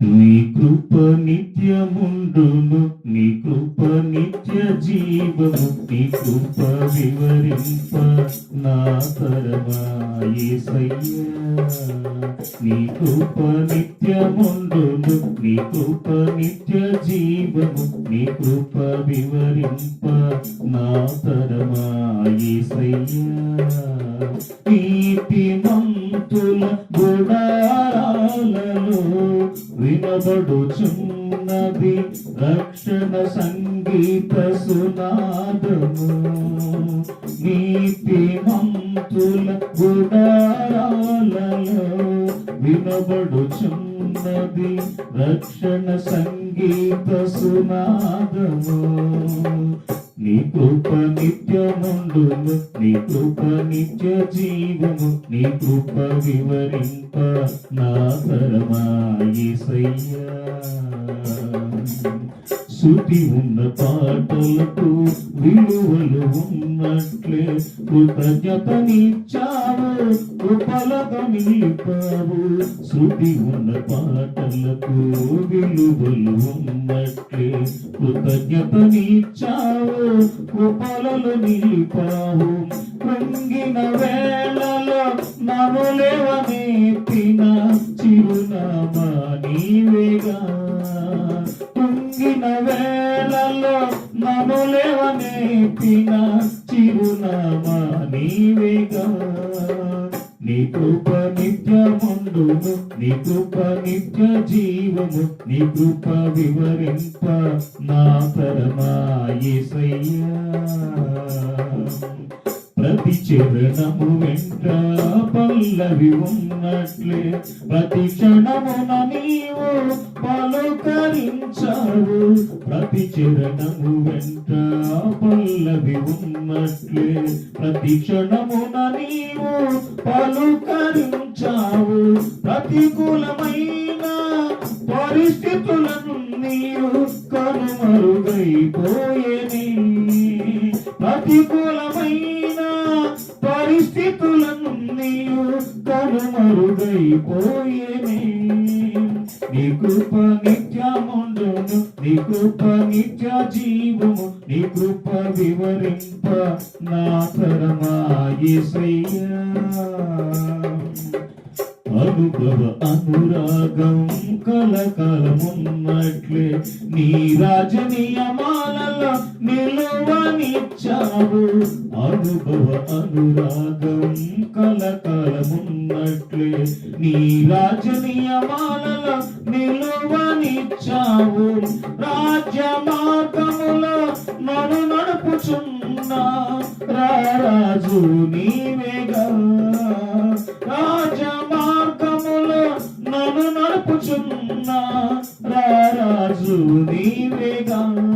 నీ కృప నిత్యముండును నీ కృప నిత్య జీవము నీ కృప వివరింప నా తరమా నీ కృప నిత్యముండును నీ కృప నిత్య జీవము నీ కృప వివరింప నా తరమా నీ వినబడుచున్నది రక్షణ సంగీత సునాదము. నీతి మంతుల గుడారాలలో వినబడుచున్నది రక్షణ సంగీత సునాదము. నీ కృప నిత్యముండును నీ కృప నిత్య జీవము నీ కృప వివరింప నా పరమాయిసయ్యా శృతి ఉన్న పాటలకు విలువలు ఉన్నట్లే కృతజ్ఞతనిచ్చావు కృపలతో నిలిపావు శృతి ఉన్న పాటలకు విలువలు ఉన్నట్లే. నీచావు కృపలలో నిలిపావు. కృంగిన వేళలో నన్ను చిరునామా నీవేగా కృంగిన వేళలో నన్ను చిరునామా నీవేగా నీ కృప నిత్యముండును నీ కృప నిత్య జీవము నీ కృప వివరింప నా పరమాయేసయ్యా ప్రతి చరణము వెంట పల్లవి ఉన్నట్లే ప్రతి క్షణమున నీవు పలుకరించావు. ప్రతి చరణము వెంట పల్లవి ఉన్నట్లే ప్రతి క్షణమున నీవు పలుకరించావు. ప్రతికూలమైన పరిస్థితులను నీవు కనుమరుగైపోయేది ప్రతికూల కనుమరుగైపోయేని నీ కృప నిత్యముండును నీ కృప నిత్య జీవము నీ కృప వివరింప నా పరమాయేసయ్యా అనుభవ అనురాగం కలకాలమున్నట్లే నీ రాజనీయమాలలో నిలువనిచ్చావు. అనుభవ అనురాగం రాజనీయమాలలో నిలువనిచ్చావు. రాజ్య మార్గములో నడు నడుపుచున్నా రాజు నీవేగా రాజ మార్గములో నడు నడుపుచున్నా రాజు నీవేగా నీ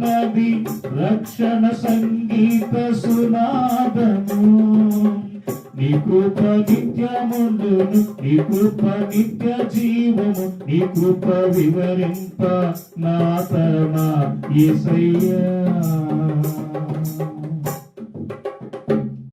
వినబడుచున్నది రక్షణ సంగీత సునాదము. నీ కృప నిత్యముండును నీ కృప నిత్య జీవము నీ కృప వివరింప నా పరమా యేసయ్యా